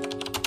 ห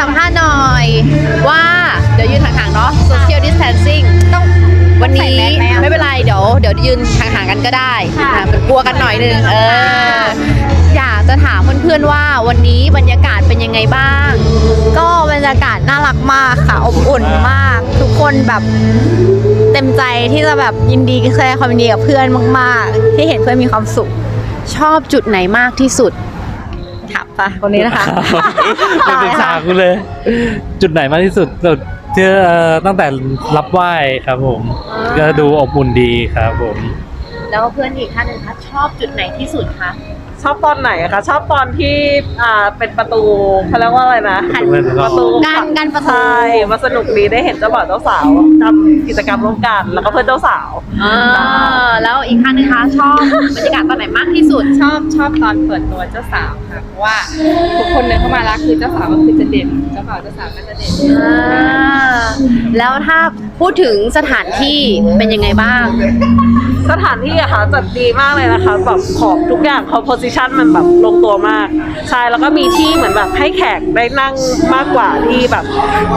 สัมภาษณ์หน่อยว่าเดี๋ยวยืนห่างๆเนาะ social distancing ต้องวันนี้ไม่เป็นไรเดี๋ยวเดี๋ยวยืนห่างๆกันก็ได้อะมันกลัวกันหน่อยนึงเอออยากจะถามเพื่อนๆว่าวันนี้บรรยากาศเป็นยังไงบ้าง ก็บรรยากาศน่ารักมากค่ะ อบอุ่นมาก ทุกคนแบบเต็มใจที่จะแบบยินดีแสดงความยินดีกับเพื่อนมาก ๆ ที่เห็นเพื่อนมีความสุข ชอบจุดไหนมากที่สุด ค่ะปะคนนี้นะคะไม่ปรึกษาคุณเลย จุดไหนมากที่สุดจุดที่เอ่อตั้งแต่รับไหว้ครับผม ก็ดูอบอุ่นดีครับผม แล้วเพื่อนอีกท่านหนึ่งคะชอบจุดไหนที่สุดคะชอบตอนไหนอะคะชอบตอนที่อ่าเป็นประตูเขาเรียกว่าอะไรนะประตูการการประตู ใช่มาสนุกดีได้เห็นเจ้าบ่าวเจ้าสาวทำกิจกรรมร่วมกันแล้วก็เพื่อนเจ้าสาวอ่าแล้วอีกท่านหนึงคะชอบบรรยากาศตอนไหนมากที่สุด ชอบชอบตอนเปิดตัวเจ้าสาวค่ะเพราะว่าทุกคนเดินเข้ามาแล้วคือเจ้าสาวก็คือจะเด่นเจ้าบ่าวเจ้าสาวก็จะเด่นอ่าแล้วถ้าพูดถึงสถานที่เป็นยังไงบ้าง สถานที่อะค่ะจัดดีมากเลยนะคะแบบของทุกอย่างเขาโพสิชันมันแบบลงตัวมากใช่แล้วก็มีที่เหมือนแบบให้แขกได้นั่งมากกว่าที่แบบ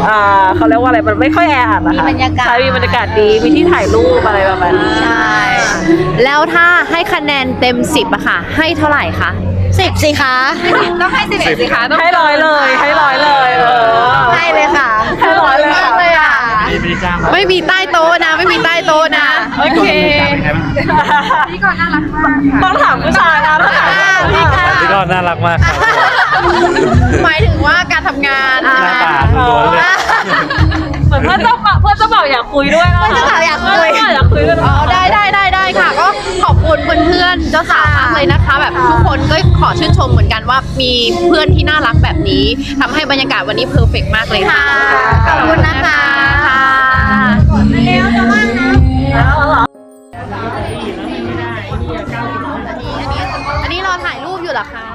อ่าเขาเรียกว่าอะไรมันไม่ค่อยแออัดนะคะมีบรรยากาศ ใช่มีบรรยากาศดีมีที่ถ่ายรูปอะไรประมาณนี้ ใช่ แล้วถ้าให้คะแนนเต็ม 10อะค่ะ ให้เท่าไหร่คะสิบสิคะต้องให้สิบเอ็ดสิคะต้องให้ร้อยเลยให้ร้อยเลยเออให้เลยค่ะให้ร้อยเลยค่ะเลยอะไม่มีใต้โต๊ะนะ ไม่มีใต้โต๊ะนะ โอเค พี่ก่อนน่ารักมากค่ะต้องถามผู้ชายนะต้องถามผู้ชายพี่ก็น่ารักมากครับหมายถึงว่าการทำงานหน้าตาล้วนๆเลย เหมือนเพื่อนเจ้าบ่าวเพื่อนเจ้าบ่าวอยากคุยด้วยนะคะเพื่อนเจ้าบ่าวอยากคุยเอยากคุยด้วยนะอ๋อได้ได้ได้ได้ค่ะ ก็ขอบคุณเพื่อนๆเจ้าสาวมากเลยนะคะ แบบทุกคนก็ขอชื่นชมเหมือนกันว่ามีเพื่อนที่น่ารักแบบนี้ทำให้บรรยากาศวันนี้เพอร์เฟกมากเลยค่ะขอบคุณนะคะ ค่ะ อถ่ายรูปอยู่เหรอคะ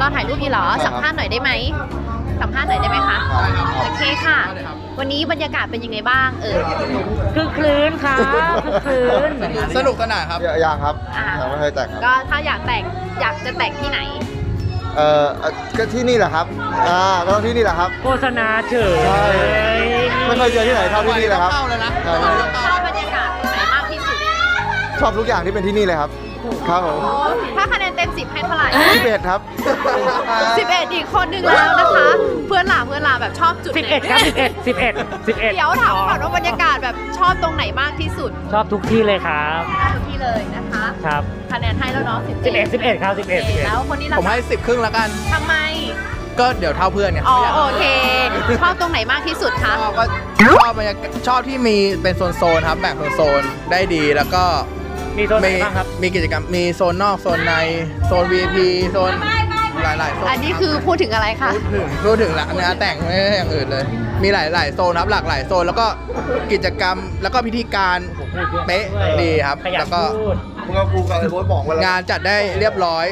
รอถ่ายรูปอยู่เหรอ สัมภาษณ์หน่อยได้ไหม สัมภาษณ์หน่อยได้ไหมคะ โอเคค่ะ วันนี้บรรยากาศเป็นยังไงบ้างเออคือคลื่นค่ะคือคลื่นสนุกสนานครับยังครับอ่ายังไม่เคยแต่งครับก็ถ้าอยากแต่งอยากจะแต่งที่ไหน เอ่อเอ่อก็ที่นี่แหละครับ อ่าก็ต้องที่นี่แหละครับ โฆษณาเฉยใช่ไม่เคยเจอที่ไหนเท่าที่นี่เลยครับใช่ครับชอบบรรยากาศตรงไหนมากที่สุด ชอบทุกอย่างที่เป็นที่นี่เลยครับ ครับผมถ้าคะแนนเต็ม 10 ให้เท่าไหร่ที่เบ็ดครับ 11 อีกคนหนึ่งแล้วนะคะ เพื่อนหลาเพื่อนหลาแบบชอบจุดไหน11ครับ11 11 11 เดี๋ยวถามก่อนว่าบรรยากาศแบบชอบตรงไหนมากที่สุดชอบทุกที่เลยครับทุกที่เลยนะคะ ครับคะแนนให้แล้วเนาะ11 11ครับ11 11 แล้วคนนี้ล่ะผมให้สิบครึ่งแล้วกัน ทำไม ก็เดี๋ยวเท่าเพื่อนไงอ๋อโอเค ชอบตรงไหนมากที่สุดคะ ชอบก็ชอบบรรยากาศชอบที่มีเป็นโซนๆครับแบ่งโซนๆได้ดีแล้วก็ มีโซนไหนบ้างครับ มีกิจกรรมมีโซนนอกโซนในโซน VIP โซนหลายๆโซนอันนี้คือพูดถึงอะไรคะพูดถึงพูดถึงละเนื้อแต่งไม่ใช่อย่างอื่นเลย มีหลายหลายโซนครับหลากหลายโซนแล้วก็กิจกรรมแล้วก็พิธีการเป๊ะดีครับ ขยันแล้วก็พูดมึงกับกูกับไอ้โบ๊ทบอกงานจัดได้เรียบร้อย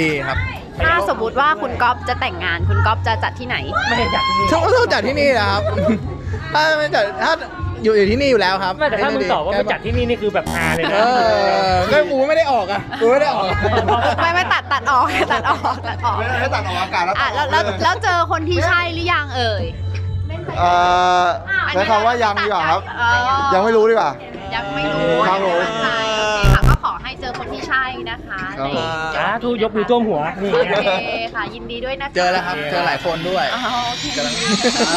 ดีครับถ้าสมมติว่าคุณก๊อฟจะแต่งงาน คุณก๊อฟจะจัดที่ไหน ไม่ได้จัดที่นี่ช่วงต้องจัดที่นี่นะครับ ถ้าไม่จัดถ้า อยู่อยู่ที่นี่อยู่แล้วครับไม่แต่ถ้ามึงตอบว่าไปจัดที่นี่นี่คือแบบฮาเลยเอนะอก็กูไม่ได้ออกอะกูไม่ได้ออกไม่ไม่ตัดตัดออกตัดออกตัดออกไม่ได้ตัดออกอากาศแล้วอะแล้วแล้วแล้วเจอคนที่ใช่หรือยังเอ่ยเอ่อใช้คำว่ายังดีกว่าครับเออยังไม่รู้ดีกว่า ยังไม่รู้ครับผมมั่นใจ ช่นะคะครับผม ในสาธุยกมือท่วมหัวนี่ โอเคค่ะยินดีด้วยนะคะเจอแล้วครับ เจอหลายคนด้วย อ๋อโอเคกำลัง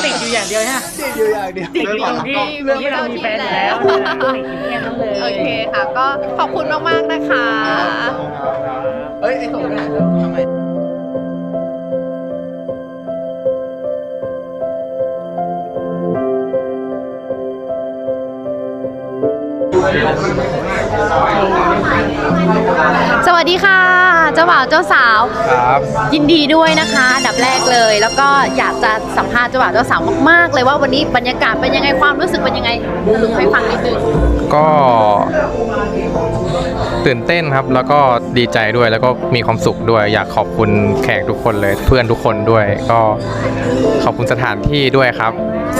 ติดอยู่อย่างเดียวฮะ ติดอยู่อย่างเดียวติดอยู่ที่เรื่องที่เรามีแฟนอยู่แล้วเนี่ยติดอยู่แค่นั้นเลย โอเคค่ะ ก็ขอบคุณมาก ๆ นะคะเอ้ย ไอ้ส่งไปไหนทำไม สวัสดีค่ะ เจ้าบ่าวเจ้าสาว ครับยินดีด้วยนะคะอันดับแรกเลย แล้วก็อยากจะสัมภาษณ์เจ้าบ่าวเจ้าสาวมากๆ เลยว่าวันนี้บรรยากาศเป็นยังไงความรู้สึกเป็นยังไงสรุปให้ฟังนิดนึงก็ตื่นเต้นครับแล้วก็ดีใจด้วยแล้วก็มีความสุขด้วย อยากขอบคุณแขกทุกคนเลย เพื่อนทุกคนด้วย ก็ขอบคุณสถานที่ด้วยครับ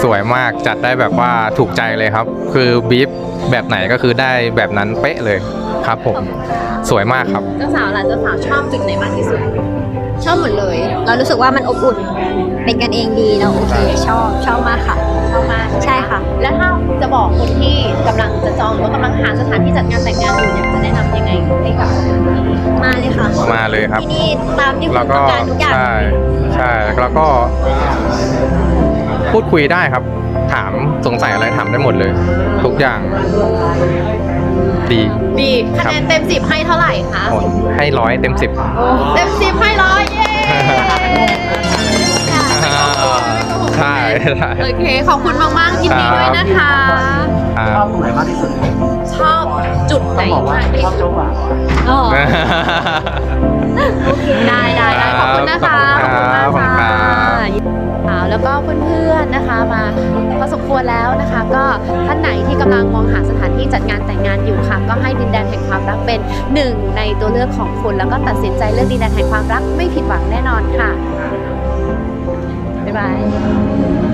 สวยมากจัดได้แบบว่าถูกใจเลยครับ คือบีฟแบบไหนก็คือได้แบบนั้นเป๊ะเลย ครับผม สวยมากครับ เจ้าสาวล่ะเจ้าสาวชอบจุดไหนมากที่สุด ชอบหมดเลย เรารู้สึกว่ามันอบอุ่น เป็นกันเองดีเราโอเคชอบชอบมากค่ะ ชอบมากใช่ค่ะ แล้วถ้าจะบอกคนที่กำลังจะจองหรือว่ากำลังหาสถานที่จัดงานแต่งงานอยู่เนี่ยจะแนะนำยังไงให้กับสถานที่มาเลยค่ะมาเลยครับ ที่นี่ตามที่คุแล้ณวต้ก็องการทุกอย่างใช่ใช่แล้วก็ พูดคุยได้ครับ ถามสงสัยอะไรถามได้หมดเลย ทุกอย่าง ดี ดีคะแนนเต็มสิบให้เท่าไหร่คะหมดให้ร้อยเต็มสิบเต็มสิบให้ร้อยเย้ใช่ใช่โอเค ขอบคุณมากๆยินดีด้วยนะคะครับชอบจุดไหนมากที่สุดอ๋อได้ได้ได้ขอบคุณนะคะ ขอบคุณครับขอบคุณมากขอบคุณครัค่ะบค่ะ แล้วก็เพื่อนๆนะคะมาพอสมควรแล้วนะคะ ก็ท่านไหนที่กำลังมองหาสถานที่จัดงานแต่งงานอยู่ค่ะ ก็ให้ดินแดนแห่งความรักเป็นหนึ่งในตัวเลือกของคุณ แล้วก็ตัดสินใจเลือกดินแดนแห่งความรักไม่ผิดหวังแน่นอนค่ะบ๊ายบาย